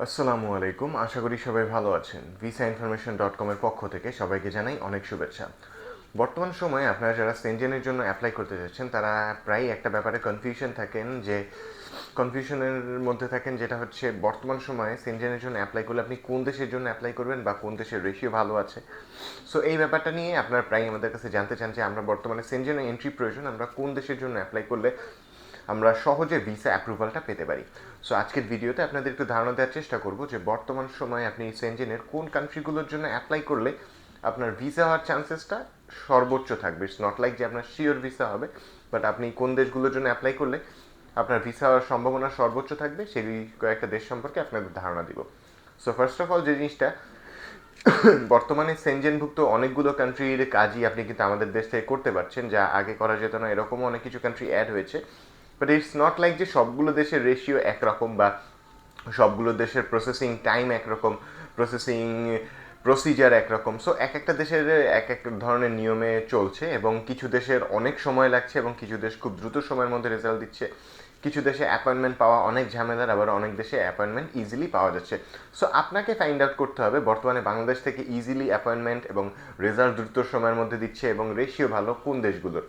আসসালামু আলাইকুম। আশা করি সবাই ভালো আছেন। ভিসা ইনফরমেশন ডট কমের পক্ষ থেকে সবাইকে জানাই অনেক শুভেচ্ছা। বর্তমান সময়ে আপনারা যারা সেনজেনের জন্য অ্যাপ্লাই করতে যাচ্ছেন, তারা প্রায় একটা ব্যাপারে কনফিউশন থাকেন যে কনফিউশনের মধ্যে থাকেন যেটা হচ্ছে বর্তমান সময়ে সেনজেনের জন্য অ্যাপ্লাই করলে আপনি কোন দেশের জন্য অ্যাপ্লাই করবেন বা কোন দেশের রেশিও ভালো আছে। সো এই ব্যাপারটা নিয়ে আপনারা প্রায় আমাদের কাছে জানতে চান যে আমরা বর্তমানে সেনজেনের এন্ট্রি প্রয়োজন, আমরা কোন দেশের জন্য অ্যাপ্লাই করলে আমরা সহজে ভিসা অ্যাপ্রুভালটা পেতে পারি। সো আজকের ভিডিওতে আপনাদের একটু ধারণা দেওয়ার চেষ্টা করব যে বর্তমান সময়ে আপনি সেনজেনের কোন কান্ট্রিগুলোর জন্য অ্যাপ্লাই করলে আপনার ভিসা হওয়ার চান্সেসটা সর্বোচ্চ থাকবে। ইটস নট লাইক যে আপনার শিওর ভিসা হবে বাট আপনি কোন দেশগুলোর জন্য অ্যাপ্লাই করলে আপনার ভিসা হওয়ার সম্ভাবনা সর্বোচ্চ থাকবে, সেই কয়েকটা দেশ সম্পর্কে আপনাদের ধারণা দিব। সো ফার্স্ট অফ অল যে জিনিসটা, বর্তমানে সেনজেনভুক্ত অনেকগুলো কান্ট্রির কাজই আপনি কিন্তু আমাদের দেশ থেকে করতে পারছেন, যা আগে করা যেত না, এরকমও অনেক কিছু কান্ট্রি অ্যাড হয়েছে। বাট ইটস নট লাইক যে সবগুলো দেশের রেশিও একরকম বা সবগুলো দেশের প্রসেসিং টাইম একরকম প্রসেসিং প্রসিজার একরকম। সো এক একটা দেশের এক এক ধরনের নিয়মে চলছে এবং কিছু দেশের অনেক সময় লাগছে এবং কিছু দেশ খুব দ্রুত সময়ের মধ্যে রেজাল্ট দিচ্ছে। কিছু দেশে অ্যাপয়েন্টমেন্ট পাওয়া অনেক ঝামেলার, আবার অনেক দেশে অ্যাপয়েন্টমেন্ট ইজিলি পাওয়া যাচ্ছে। সো আপনাকে ফাইন্ড আউট করতে হবে, বর্তমানে বাংলাদেশ থেকে ইজিলি অ্যাপয়েন্টমেন্ট এবং রেজাল্ট দ্রুত সময়ের মধ্যে দিচ্ছে এবং রেশিও ভালো কোন দেশগুলোর।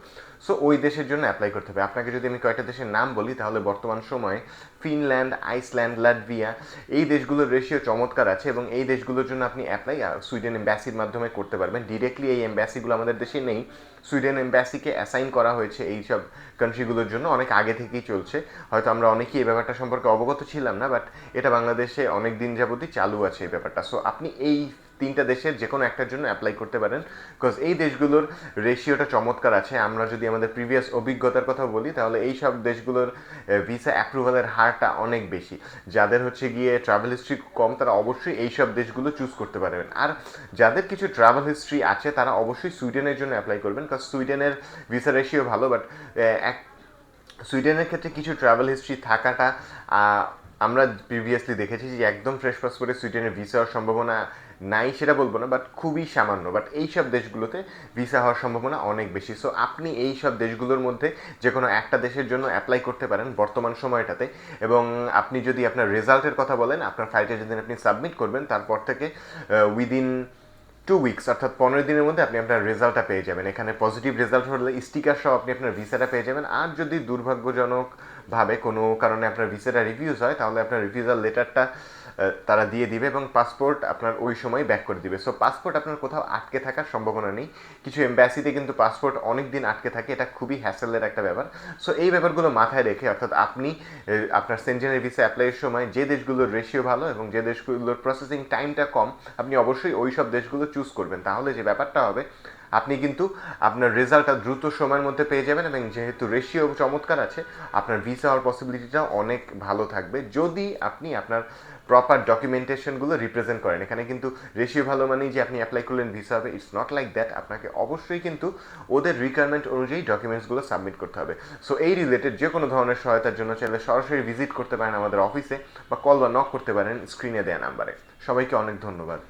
সো ওই দেশের জন্য অ্যাপ্লাই করতে হবে। আপনাকে যদি আমি কয়েকটা দেশের নাম বলি, তাহলে বর্তমান সময়ে ফিনল্যান্ড আইসল্যান্ড লাটভিয়া এই দেশগুলোর রেশিও চমৎকার আছে এবং এই দেশগুলোর জন্য আপনি অ্যাপ্লাই সুইডেন এম্বাসির মাধ্যমে করতে পারবেন। ডিরেক্টলি এই এম্বাসিগুলো আমাদের দেশে নেই। সুইডেন এম্বাসিকে অ্যাসাইন করা হয়েছে এই সব কান্ট্রিগুলোর জন্য, অনেক আগে থেকেই চলছে। হয়তো আমরা অনেকেই এই ব্যাপারটা সম্পর্কে অবগত ছিলাম না বাট এটা বাংলাদেশে অনেক দিন যাবতই চালু আছে এই ব্যাপারটা। সো আপনি এই তিনটা দেশের যে কোনো একটার জন্য অ্যাপ্লাই করতে পারেন বিকজ এই দেশগুলোর রেশিওটা চমৎকার আছে। আমরা যদি আমাদের প্রিভিয়াস অভিজ্ঞতার কথা বলি, তাহলে এই সব দেশগুলোর ভিসা অ্যাপ্রুভালের হারটা অনেক বেশি। যাদের হচ্ছে গিয়ে ট্রাভেল হিস্ট্রি কম, তারা অবশ্যই এই সব দেশগুলো চুজ করতে পারবেন। আর যাদের কিছু ট্রাভেল হিস্ট্রি আছে, তারা অবশ্যই সুইডেনের জন্য অ্যাপ্লাই করবেন কারণ সুইডেনের ভিসা রেশিও ভালো বাট এক সুইডেনের ক্ষেত্রে কিছু ট্রাভেল হিস্ট্রি থাকাটা আমরা প্রিভিয়াসলি দেখেছি যে একদম ফ্রেশ পাসপোর্টে সুইডেনের ভিসা হওয়ার সম্ভাবনা নাই সেটা বলব না বাট খুবই সামান্য। বাট এই সব দেশগুলোতে ভিসা হওয়ার সম্ভাবনা অনেক বেশি। সো আপনি এই সব দেশগুলোর মধ্যে যে কোনো একটা দেশের জন্য অ্যাপ্লাই করতে পারেন বর্তমান সময়টাতে। এবং আপনি যদি আপনার রেজাল্টের কথা বলেন, আপনার ফাইলটা যেদিন আপনি সাবমিট করবেন, তারপর থেকে উইদিন টু উইকস অর্থাৎ পনেরো দিনের মধ্যে আপনি আপনার রেজাল্টটা পেয়ে যাবেন। এখানে পজিটিভ রেজাল্ট হলে স্টিকার সহ আপনি আপনার ভিসাটা পেয়ে যাবেন। আর যদি দুর্ভাগ্যজনকভাবে কোনো কারণে আপনার ভিসাটা রিভিউজ হয়, তাহলে আপনার রিভিউজাল লেটারটা তারা দিয়ে দিবে এবং পাসপোর্ট আপনার ওই সময় ব্যাক করে দিবে। সো পাসপোর্ট আপনার কোথাও আটকে থাকার সম্ভাবনা নেই। কিছু এম্বাসিতে কিন্তু পাসপোর্ট অনেক দিন আটকে থাকে। এটা খুবই হ্যাসেলের একটা ব্যাপার। সো এই ব্যাপারগুলো মাথায় রেখে, অর্থাৎ আপনি আপনার সেন্টেনের ভিসা অ্যাপ্লাইয়ের সময় যে দেশগুলোর রেশিও ভালো এবং যে দেশগুলোর প্রসেসিং টাইমটা কম, আপনি অবশ্যই ওই সব দেশগুলো চুজ করবেন। তাহলে যে ব্যাপারটা হবে, আপনি কিন্তু আপনার রেজাল্টটা দ্রুত সময়ের মধ্যে পেয়ে যাবেন এবং যেহেতু রেশিও চমৎকার আছে, আপনার ভিসা হওয়ার পসিবিলিটিটা অনেক ভালো থাকবে। যদি আপনি আপনার প্রপার ডকুমেন্টেশনগুলো রিপ্রেজেন্ট করেন, এখানে কিন্তু রেশিও ভালো মানেই যে আপনি অ্যাপ্লাই করলেন ভিসা হবে ইটস নট লাইক দ্যাট আপনাকে অবশ্যই কিন্তু ওদের রিকোয়ারমেন্ট অনুযায়ী ডকুমেন্টসগুলো সাবমিট করতে হবে। সো এই রিলেটেড যে কোনো ধরনের সহায়তার জন্য চাইলে সরাসরি ভিজিট করতে পারেন আমাদের অফিসে বা কল বা নক করতে পারেন স্ক্রিনে দেওয়া নাম্বারে সবাইকে অনেক ধন্যবাদ।